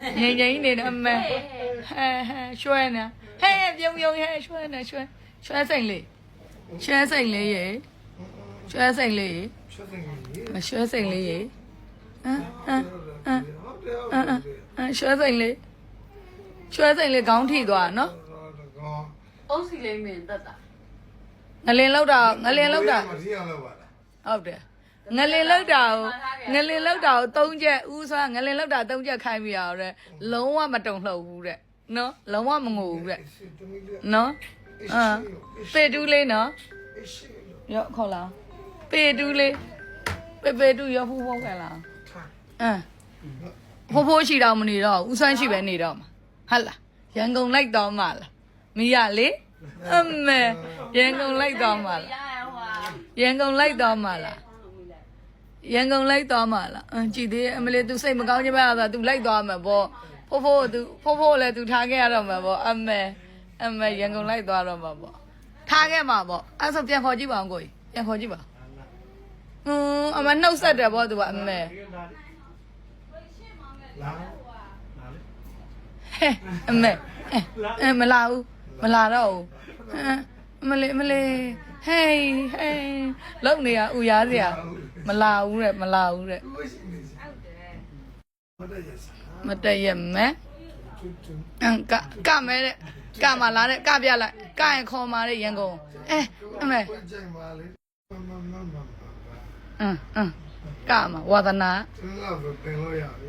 ငိမ့်ငိမ့်နေတယ်အမေဟဲဟဲရွှဲနေဟဲပြုံပြုံဟဲရွှဲနေရွှဲရွှဲစိန်လေးရွှဲစိန်လေးရေရွှဲစိန်လေးရေချက်သိနေလေမရွှဲစိန်လေးရေဟမ်ဟမ်ဟမ်ဟုတ်တယ်ဟမ်ဟမ်ဟမ်ရွှဲစိန်လေးရွှဲစိန်လေးခေါင်းထိသွားနော်ကောင်းအုပ်စီလေးမင်းတက်တာငလင်လောက်တာငလင်လောက်တာမထီအောင်လောက်ပါလားဟုတ်တယ် ငလင်လောက်တာကိုငလင်လောက်တာကို၃ချက်ဦးစွာငလင်လောက်တာ၃ချက်ခိုင်းပြရအောင်တဲ့လုံးဝမတုံလှုပ်ဘူးတဲ့နော်လုံးဝမငိုဘူးတဲ့နော်အာပေတူးလေးနော်ရောခေါ်လာပေတူးလေးပေပေတူးရောဖူးဖုံးခံလာအမ်ဖိုးဖိုးရှိတော့မနေတော့ဦးစွမ်းရှိပဲနေတော့မှာဟုတ်လားရန်ကုန်လိုက်တော့မှာလားမရလေအမေရန်ကုန်လိုက်တော့မှာလားရရဟွာရန်ကုန်လိုက်တော့မှာလား ရန်ကုန်လိုက်တော့မှာလားအင်းကြည်သေးရဲ့အမလေး तू စိတ်မကောင်းချင်ပါလား तू လိုက်သွားမှာပေါ့ဖိုးဖိုး तू ဖိုးဖိုးလည်း तू ထားခဲ့ရတော့မှာပေါ့အမေအမေရန်ကုန်လိုက်သွားတော့မှာပေါ့ထားခဲ့မှာပေါ့အဲ့ဆိုပြန်ခေါ်ကြည့်ပါအောင်ကိုကြီးပြန်ခေါ်ကြည့်ပါဟွန်းအမနှုတ်ဆက်တယ်ပေါ့ तू ကအမေ လာ ဟဲ့အမေအဲမလာဘူးမလာတော့ဘူးဟမ် အမလေးအမလေးဟေးဟေးလုံနေရဥရားစရာမလာဘူးတဲ့မလာဘူးတဲ့ကိုရှိနေစဟုတ်တယ်မတည့်ရစမတည့်ရမဲတူတူအမ်ကကမဲတဲ့ကမလာတဲ့ကပြလိုက်ကရင်ခေါ်มาတဲ့ရန်ကုန်အဲအမေကိုကြိုင်ပါလေမမမမမအမ်အမ်ကမဝါသနာသူကပဲပင်လို့ရပြီ